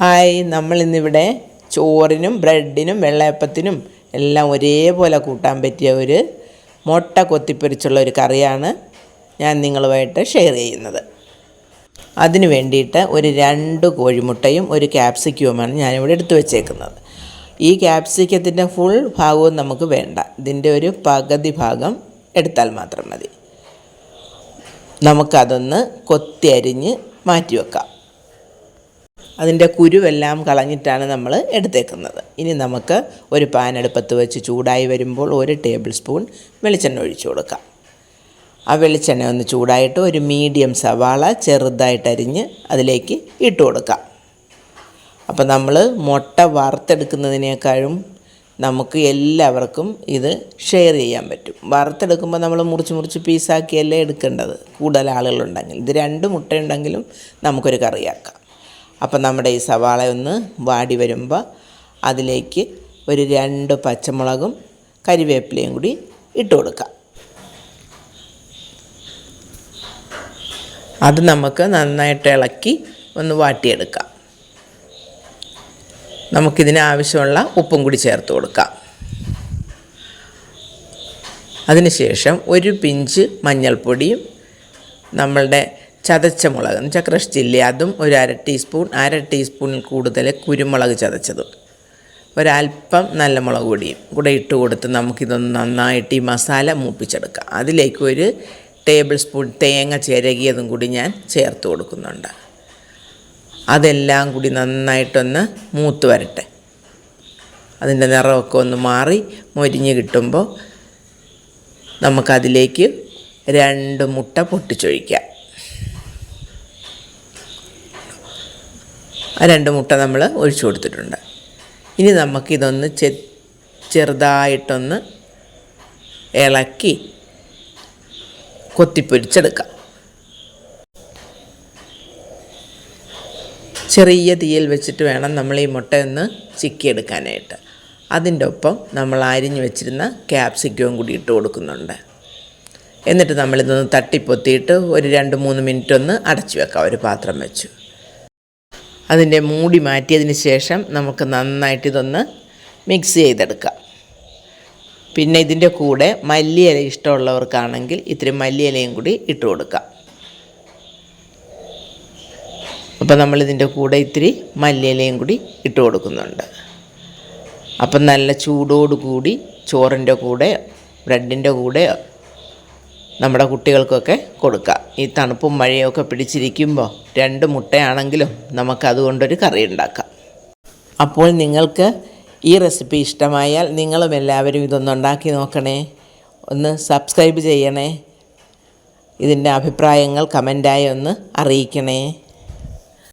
Hi നമ്മൾ ഇന്നിവിടെ ചോറിനും ബ്രെഡിനും വെള്ളയപ്പത്തിനും എല്ലാം ഒരേപോലെ കൂട്ടാൻ പറ്റിയ ഒരു മുട്ട കൊത്തിപ്പൊരിച്ചുള്ള ഒരു കറിയാണ് ഞാൻ നിങ്ങളുമായിട്ട് ഷെയർ ചെയ്യുന്നത്. അതിന് വേണ്ടിയിട്ട് ഒരു രണ്ട് കോഴിമുട്ടയും ഒരു ക്യാപ്സിക്കവുമാണ് ഞാനിവിടെ എടുത്തു വച്ചേക്കുന്നത്. ഈ ക്യാപ്സിക്കത്തിന്റെ ഫുൾ ഭാഗവും നമുക്ക് വേണ്ട. ഇതിന്റെ ഒരു പകുതി ഭാഗം എടുത്താൽ മാത്രം മതി. നമുക്കതൊന്ന് കൊത്തി അരിഞ്ഞ് മാറ്റി വെക്കാം അതിന്റെ കുരുവെല്ലാം കളഞ്ഞിട്ടാണ് നമ്മൾ എടുത്തേക്കുന്നത്. ഇനി നമുക്ക് ഒരു പാൻ അടുപ്പത്ത് വെച്ച് ചൂടായി വരുമ്പോൾ ഒരു ടേബിൾ സ്പൂൺ വെളിച്ചെണ്ണ ഒഴിച്ചു കൊടുക്കാം. ആ വെളിച്ചെണ്ണ ഒന്ന് ചൂടായിട്ട് ഒരു മീഡിയം സവാള ചെറുതായിട്ട് അരിഞ്ഞ് അതിലേക്ക് ഇട്ട് കൊടുക്കാം. അപ്പോൾ നമ്മൾ മുട്ട വറുത്തെടുക്കുന്നതിനേക്കാളും നമുക്ക് എല്ലാവർക്കും ഇത് ഷെയർ ചെയ്യാൻ പറ്റും. വറുത്തെടുക്കുമ്പോൾ നമ്മൾ മുറിച്ച് മുറിച്ച് പീസാക്കിയല്ലേ എടുക്കേണ്ടത്? കൂടുതൽ ആളുകളുണ്ടെങ്കിൽ. ഇത് രണ്ട് മുട്ടയുണ്ടെങ്കിലും നമുക്കൊരു കറിയാക്കാം. അപ്പം നമ്മുടെ ഈ സവാള ഒന്ന് വാടി വരുമ്പോൾ അതിലേക്ക് ഒരു രണ്ട് പച്ചമുളകും കരിവേപ്പിലയും കൂടി ഇട്ട് കൊടുക്കാം. അത് നമുക്ക് നന്നായിട്ട് ഇളക്കി ഒന്ന് വാട്ടിയെടുക്കാം. നമുക്കിതിന് ആവശ്യമുള്ള ഉപ്പും കൂടി ചേർത്ത് കൊടുക്കാം. അതിനുശേഷം ഒരു പിഞ്ച് മഞ്ഞൾപ്പൊടിയും നമ്മളുടെ ചതച്ച മുളക്. എന്ന് വെച്ചാൽ ക്രഷ് ചില്ലി അതും ഒരു അര ടീസ്പൂൺ അര ടീസ്പൂണിൽ കൂടുതൽ കുരുമുളക് ചതച്ചതും. ഒരല്പം നല്ല മുളക് പൊടിയും കൂടെ ഇട്ട് കൊടുത്ത് നമുക്കിതൊന്ന് നന്നായിട്ട് ഈ മസാല മൂപ്പിച്ചെടുക്കാം. അതിലേക്ക് ഒരു ടേബിൾ സ്പൂൺ തേങ്ങ ചിരകിയതും കൂടി ഞാൻ ചേർത്ത് കൊടുക്കുന്നുണ്ട്. അതെല്ലാം കൂടി നന്നായിട്ടൊന്ന് മൂത്ത് വരട്ടെ. അതിന്റെ നിറമൊക്കെ ഒന്ന് മാറി മൊരിഞ്ഞ് കിട്ടുമ്പോൾ നമുക്കതിലേക്ക് രണ്ട് മുട്ട പൊട്ടിച്ചൊഴിക്കാം. ആ രണ്ട് മുട്ട നമ്മൾ ഒഴിച്ചു കൊടുത്തിട്ടുണ്ട്. ഇനി നമുക്കിതൊന്ന് ചെ ചെറുതായിട്ടൊന്ന് ഇളക്കി കൊത്തിപ്പൊരിച്ചെടുക്കാം. ചെറിയ തീയിൽ വെച്ചിട്ട് വേണം നമ്മൾ ഈ മുട്ടയൊന്ന് ചിക്കിയെടുക്കാനായിട്ട്. അതിന്റെ ഒപ്പം നമ്മൾ അരിഞ്ഞു വെച്ചിരുന്ന ക്യാപ്സിക്കവും കൂടി ഇട്ട് കൊടുക്കുന്നുണ്ട്. എന്നിട്ട് നമ്മളിതൊന്ന് തട്ടിപ്പൊത്തിയിട്ട് ഒരു രണ്ട് മൂന്ന് മിനിറ്റ് ഒന്ന് അടച്ചു വെക്കാം. ഒരു പാത്രം വെച്ചു. അതിന്റെ മൂടി മാറ്റിയതിന് ശേഷം നമുക്ക് നന്നായിട്ട് ഇതൊന്ന് മിക്സ് ചെയ്തെടുക്കാം. പിന്നെ ഇതിന്റെ കൂടെ മല്ലിയില ഇഷ്ടമുള്ളവർക്കാണെങ്കിൽ ഇത്തിരി മല്ലിയിലയും കൂടി ഇട്ട് കൊടുക്കാം. അപ്പോൾ നമ്മളിതിന്റെ കൂടെ ഇത്തിരി മല്ലിയിലയും കൂടി ഇട്ട് കൊടുക്കുന്നുണ്ട്. അപ്പം നല്ല ചൂടോടുകൂടി ചോറിന്റെ കൂടെ ബ്രെഡിന്റെ കൂടെ നമ്മുടെ കുട്ടികൾക്കൊക്കെ കൊടുക്കാം. ഈ തണുപ്പും മഴയൊക്കെ പിടിച്ചിരിക്കുമ്പോൾ രണ്ട് മുട്ടയാണെങ്കിലും നമുക്കതുകൊണ്ടൊരു കറി ഉണ്ടാക്കാം. അപ്പോൾ നിങ്ങൾക്ക് ഈ റെസിപ്പി ഇഷ്ടമായാൽ നിങ്ങളും എല്ലാവരും ഇതൊന്ന് ഉണ്ടാക്കി നോക്കണേ. ഒന്ന് സബ്സ്ക്രൈബ് ചെയ്യണേ. ഇതിന്റെ അഭിപ്രായങ്ങൾ കമന്റായി ഒന്ന് അറിയിക്കണേ.